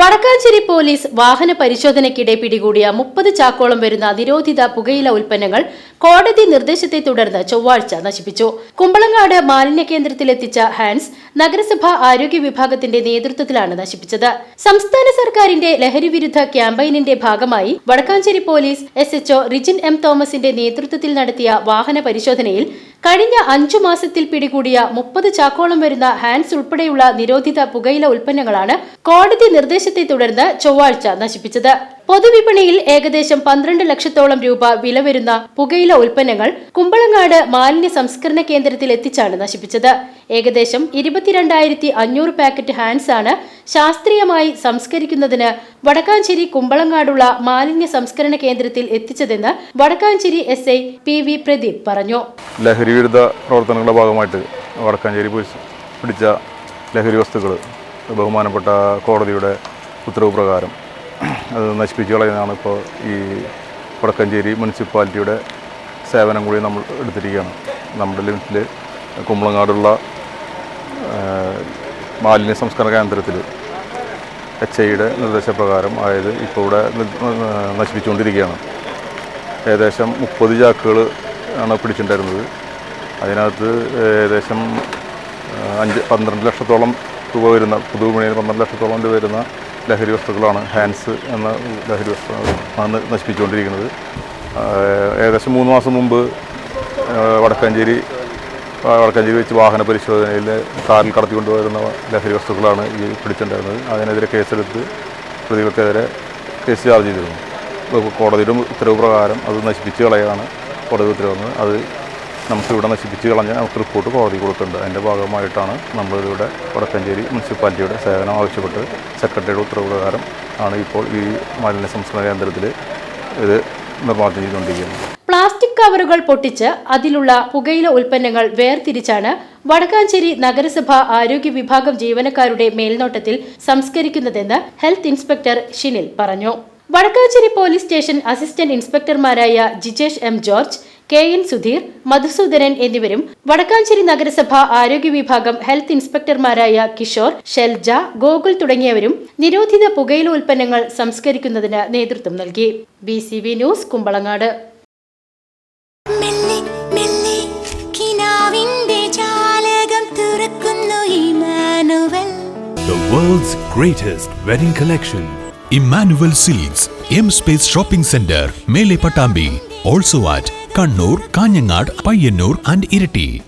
Vadakkanchery police വാഹന പരിശോധനയ്ക്കിടെ പിടികൂടിയ മുപ്പത് ചാക്കോളം വരുന്ന നിരോധിത പുകയില ഉൽപ്പന്നങ്ങൾ കോടതി നിർദ്ദേശത്തെ തുടർന്ന് ചൊവ്വാഴ്ച നശിപ്പിച്ചു. കുമ്പളങ്ങാട് മാലിന്യ കേന്ദ്രത്തിലെത്തിച്ച ഹാൻസ് നഗരസഭാ ആരോഗ്യ വിഭാഗത്തിന്റെ നേതൃത്വത്തിലാണ് നശിപ്പിച്ചത്. സംസ്ഥാന സർക്കാരിന്റെ ലഹരി വിരുദ്ധ ക്യാമ്പയിനിന്റെ ഭാഗമായി Vadakkanchery police S HO Rijin M തോമസിന്റെ നേതൃത്വത്തിൽ നടത്തിയ വാഹന പരിശോധനയിൽ കഴിഞ്ഞ അഞ്ചു മാസത്തിൽ പിടികൂടിയ മുപ്പത് ചാക്കോളം വരുന്ന ഹാൻഡ്സ് ഉൾപ്പെടെയുള്ള നിരോധിത പുകയില ഉൽപ്പന്നങ്ങളാണ് കോടതി നിർദ്ദേശത്തെ തുടർന്ന് ചൊവ്വാഴ്ച നശിപ്പിച്ചത്. പൊതുവിപണിയിൽ ഏകദേശം പന്ത്രണ്ട് ലക്ഷത്തോളം രൂപ വില വരുന്ന പുകയില ഉൽപ്പന്നങ്ങൾ കുമ്പളങ്ങാട് മാലിന്യ സംസ്കരണ കേന്ദ്രത്തിൽ എത്തിച്ചാണ് നശിപ്പിച്ചത്. ഏകദേശം ഇരുപത്തിരണ്ടായിരത്തി അഞ്ഞൂറ് പാക്കറ്റ് ഹാൻഡ്സ് ആണ് ശാസ്ത്രീയമായി സംസ്കരിക്കുന്നതിന് വടക്കാഞ്ചേരി കുമ്പളങ്ങാടുള്ള മാലിന്യ സംസ്കരണ കേന്ദ്രത്തിൽ എത്തിച്ചതെന്ന് Vadakkanchery S I P V Pradeep പറഞ്ഞു. ലഹരി വിരുദ്ധ പ്രവർത്തനങ്ങളുടെ ഭാഗമായിട്ട് വടക്കാഞ്ചേരി പോലീസ് പിടിച്ച ലഹരി വസ്തുക്കൾ ബഹുമാനപ്പെട്ട കോടതിയുടെ ഉത്തരവ് പ്രകാരം അത് നശിപ്പിച്ചു കളയുന്നതാണ് ഇപ്പോൾ ഈ വടക്കാഞ്ചേരി മുനിസിപ്പാലിറ്റിയുടെ സേവനം കൂടി നമ്മൾ എടുത്തിരിക്കുകയാണ്. നമ്മുടെ ലിമിറ്റിൽ കുമ്പളങ്ങാടുള്ള മാലിന്യ സംസ്കരണ കേന്ദ്രത്തിൽ എച്ച് ഐയുടെ നിർദ്ദേശപ്രകാരം അതായത് ഇപ്പോൾ ഇവിടെ നശിപ്പിച്ചുകൊണ്ടിരിക്കുകയാണ്. ഏകദേശം മുപ്പത് ചാക്കുകൾ ആണ് പിടിച്ചിട്ടുണ്ടായിരുന്നത്. അതിനകത്ത് ഏകദേശം അഞ്ച് പന്ത്രണ്ട് ലക്ഷത്തോളം രൂപ വരുന്ന പുതുവിപണിയിൽ പന്ത്രണ്ട് ലക്ഷത്തോളം രൂപ വരുന്ന ലഹരി വസ്തുക്കളാണ് ഹാൻസ് എന്ന ലഹരി വസ്തു ആണ് നശിപ്പിച്ചുകൊണ്ടിരിക്കുന്നത് ഏകദേശം മൂന്ന് മാസം മുമ്പ് വടക്കാഞ്ചേരി വടക്കാഞ്ചേരി വെച്ച് വാഹന പരിശോധനയിൽ കാറിൽ കടത്തിക്കൊണ്ടുവരുന്ന ലഹരി വസ്തുക്കളാണ് ഈ പിടിച്ചിട്ടുണ്ടായിരുന്നത് അതിനെതിരെ കേസെടുത്ത് പ്രതികൾക്കെതിരെ കേസ് ചാർജ് ചെയ്തിരുന്നു. കോടതിയുടെ ഉത്തരവ് പ്രകാരം അത് നശിപ്പിച്ച് കളയാണ് കോടതി ഉത്തരവ് അത് നമുക്കിവിടെ നശിപ്പിച്ച് കളഞ്ഞ് നമുക്ക് റിപ്പോർട്ട് കോടതി കൊടുത്തിട്ടുണ്ട്. അതിന്റെ ഭാഗമായിട്ടാണ് നമ്മളിവിടെ വടക്കഞ്ചേരി മുനിസിപ്പാലിറ്റിയുടെ സേവനം ആവശ്യപ്പെട്ട് സെക്രട്ടറിയുടെ ഉത്തരവ് പ്രകാരം ആണ് ഇപ്പോൾ ഈ മാലിന്യ സംസ്കരണ കേന്ദ്രത്തിൽ ഇത് നിർമ്മാർജനം പ്ലാസ്റ്റിക് കവറുകൾ പൊട്ടിച്ച് അതിലുള്ള പുകയില ഉൽപ്പന്നങ്ങൾ വേർതിരിച്ചാണ് വടക്കാഞ്ചേരി നഗരസഭ ആരോഗ്യ വിഭാഗം ജീവനക്കാരുടെ മേൽനോട്ടത്തിൽ സംസ്കരിക്കുന്നതെന്ന് ഹെൽത്ത് ഇൻസ്പെക്ടർ ഷിനിൽ പറഞ്ഞു. Vadakkanchery police station assistant ഇൻസ്പെക്ടർമാരായ Jijesh M George K N Sudheer Madhusoodanan എന്നിവരും വടക്കാഞ്ചേരി നഗരസഭ ആരോഗ്യ വിഭാഗം ഹെൽത്ത് ഇൻസ്പെക്ടർമാരായ കിഷോർ ഷെൽജ ഗോകുൽ തുടങ്ങിയവരും നിരോധിത പുകയില ഉൽപ്പന്നങ്ങൾ സംസ്കരിക്കുന്നതിന് നേതൃത്വം നൽകി B C B news Kumbalangad The world's greatest wedding collection. Emmanuel Seeds, M Space Shopping Center, Mele Patambi. Also at Kannur, Kanyangad, Payyanur and Irati.